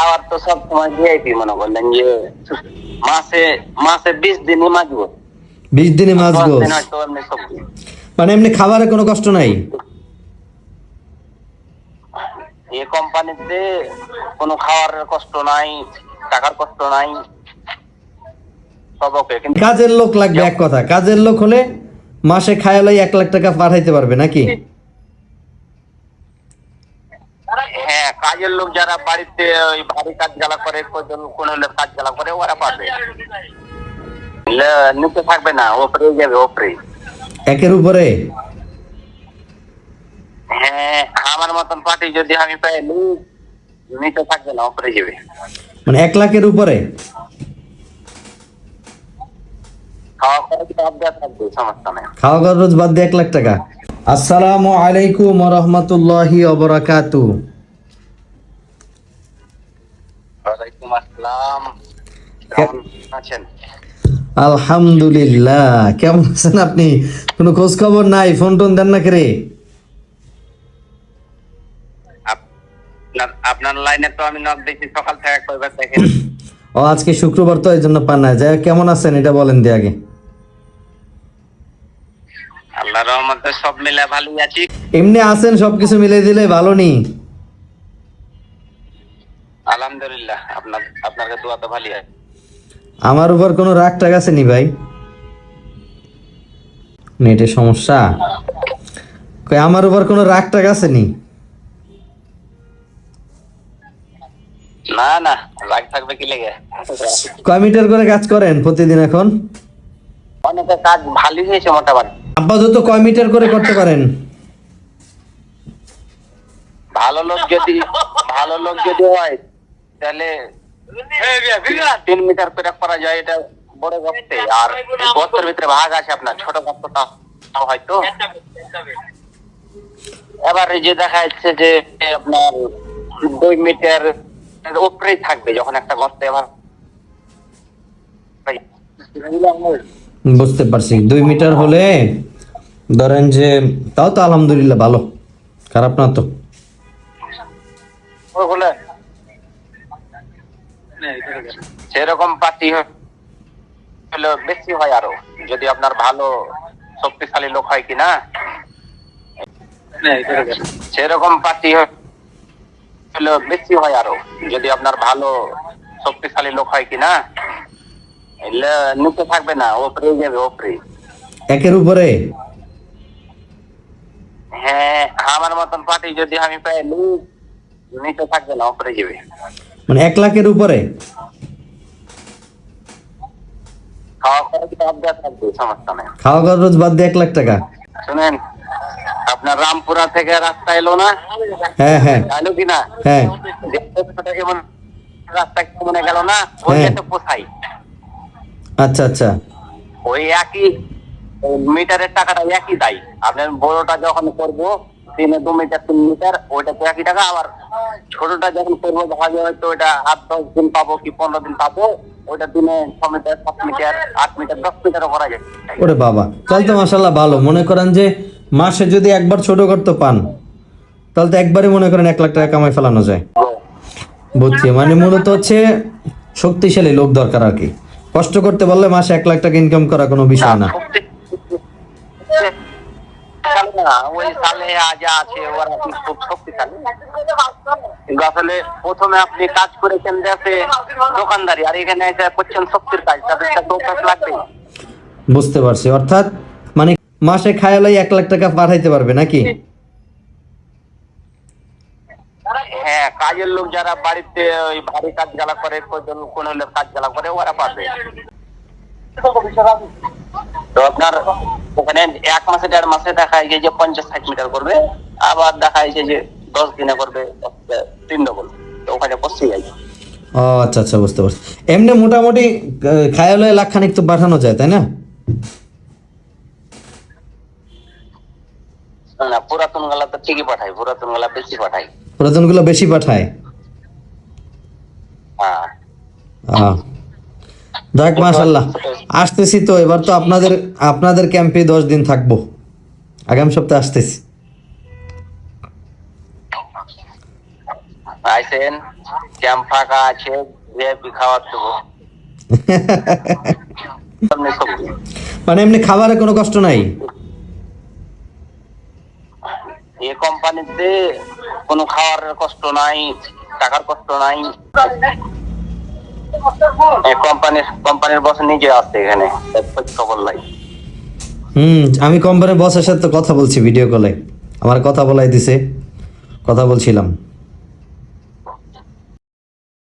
খাওয়ার তো সব সময় ভিআইপি মনে করলেন যে মাসে মাসে বিশ দিনই মাজবো বিশ দিনে দিন সবজি মানে এমনি খাবারে কোনো কষ্ট নাই? এই কোম্পানিতে কোনো খাওয়ার কষ্ট নাই টাকার কষ্ট নাই। কাজের লোক লাগবে এক কথা কাজের লোক হলে মাসে খায়ালাই এক লাখ টাকা পাঠাইতে পারবে নাকি? হ্যাঁ কাজের লোক যারা বাড়িতে ওই ভারী কাজ গালা করে কোন কোন লোক কাজ করে ওরা পাবে নিচে থাকবে না ওপরে যাবে ওপরে। একের উপরে? হ্যাঁ আমার মতন পার্টি যদি আমি পাই নিচে থাকবে না ওপরে যাবে। মানে এক লাখের উপরে? খাওয়া খরচ বাদ দিয়ে এক লাখ টাকা। আসসালামু আলাইকুম রহমতুল্লাহি অবরাকাতু আসসালাম। কেমন আছেন? আলহামদুলিল্লাহ। কেমন আছেন আপনি? কোনো খোঁজ খবর নাই? ফোন টোন দেন না রে? আপনার লাইনে তো আমি নক দিয়েছি সকাল থেকে কয়বার দেখেন। ও আজকে শুক্রবার তো এই জন্য পান না যাই কেমন আছেন? এটা বলেন দিয়ে আগে। আল্লাহ রহমতে সব মিলে ভালোই আছি। এমনি আছেন সবকিছু মিলে দিলে ভালো নি? আলহামদুলিল্লাহ। আপনার আপনাকে দোয়া তো ভালোই আছে। আমার উপর কোনো রাগ টাগ আছে নি ভাই? নেটের সমস্যা? কই আমার উপর কোনো রাগ টাগ আছে নি? না না রাগ থাকবে কি লেগে? কয় মিটার করে কাজ করেন প্রতিদিন এখন? অনেকে কাজ ভালোই হয়েছে মোটামুটি। আপাতত কয় মিটার করে করতে পারেন? ভালো লোক যদি ভালো লোক যদি হয় তাহলে তিন মিটার করে করা যায় এটা বড় গর্তে আর গর্তের ভিতরে ভাগ আছে আপনার ছোট গর্তটা হয়তো। এবার এই যে দেখা যাচ্ছে যে আপনার দুই মিটার উপরেই থাকবে যখন একটা গর্তে এবার বুঝতে পারছি। দুই মিটার হলে ধরেন যে তাও তো আলহামদুলিল্লাহ ভালো। খারাপ না তো? সেরকম পার্টি হলো বেশি হয় আরও যদি আপনার ভালো শক্তিশালী লোক হয় কিনা। সেরকম পার্টি হলো বেশি হয় আরও যদি আপনার ভালো শক্তিশালী লোক হয় কিনা। এলে নিচে থাকবে না ওপরে যাবে ওপরে। একের উপরে? হ্যাঁ আমার মতন পার্টি যদি আমি পাই নিচে থাকবে না ওপরে যাবে। মানে এক লাখের উপরে? খাওয়া খরচ বাদ দিয়ে এক লাখ টাকা? শুনেন আপনার রামপুরা থেকে রাস্তা এলো না? হ্যাঁ হ্যাঁ। এলো কি না হ্যাঁ। রাস্তা কেমন গেল না? ওই হ্যাঁ। তো পোষাই আচ্ছা আচ্ছা। ওই একই মিটারের টাকাটা একই দায়ী। আপনার বড়টা যখন করব তিনে দু মিটার তিন মিটার ওইটা তো একই টাকা। আবার ছোটটা যখন করব ভাবে হয়তো ওইটা আট দশ দিন পাবো কি পনেরো দিন পাবো ওইটা দিনে ছ মিটার সাত মিটার আট মিটার দশ মিটারও করা যায়। ওরে বাবা তাহলে তো মাসাল্লাহ ভালো। মনে করেন যে মাসে যদি একবার ছোট করতে পান তাহলে তো একবারে মনে করেন এক লাখ টাকা কামাই ফেলানো যায়। বুঝছি মানে মূলত হচ্ছে শক্তিশালী লোক দরকার আর কি। কষ্ট করতে বললে মাসে এক লাখ টাকা ইনকাম করা কোনো বিষয় না। না, ওই সালে আজ আছে ওরা কি খুব শক্তিশালী। কিন্তু আসলে প্রথমে আপনি কাজ করেছেন দেশে দোকানদারি আর এখানে এসে করছেন শক্তির কাজ তাদের সাথে অভ্যাস লাগবে। বুঝতে পারছি। অর্থাৎ মানে মাসে খায়ালাই এক লাখ টাকা পাঠাইতে পারবে নাকি? হ্যাঁ কাজের লোক যারা বাড়িতে ওই ভারী কাজ গালা করে কোন কোন লোক কাজ গালা করে ওরা পাবে তো আপনার ওখানে এক মাসে দেড় মাসে দেখা যায় যে পঞ্চাশ ষাট মিটার করবে আবার দেখা যাচ্ছে যে দশ দিনে করবে তিন ডবল ওখানে বসে যাই ও আচ্ছা আচ্ছা বুঝতে পারছি। এমনি মোটামুটি খায়ালয় লাখ খানিক তো পাঠানো যায় তাই না? না পুরাতন গালা তো ঠিকই পাঠাই পুরাতন গালা বেশি পাঠাই পুরাতনগুলো বেশি পাঠায়? হ্যাঁ। যাক মাশাল্লাহ আসতেছি তো এবার তো আপনাদের আপনাদের ক্যাম্পে দশ দিন থাকব। আগামী সপ্তাহে আসতেছি। আইসেন ক্যাম্প ফাঁকা আছে ভিআইপি খাওয়ার দেবো। মানে এমনি খাবারে কোনো কষ্ট নাই? এই কোম্পানিতে কোনো খাওয়ার কষ্ট নাই টাকার কষ্ট নাই। কোম্পানির কোম্পানির বস নিজে আসছে এখানে খবর নাই। হুম, আমি কোম্পানির বসের সাথে কথা বলছি ভিডিও কলে আমার কথা বলাই দিছে, কথা বলছিলাম।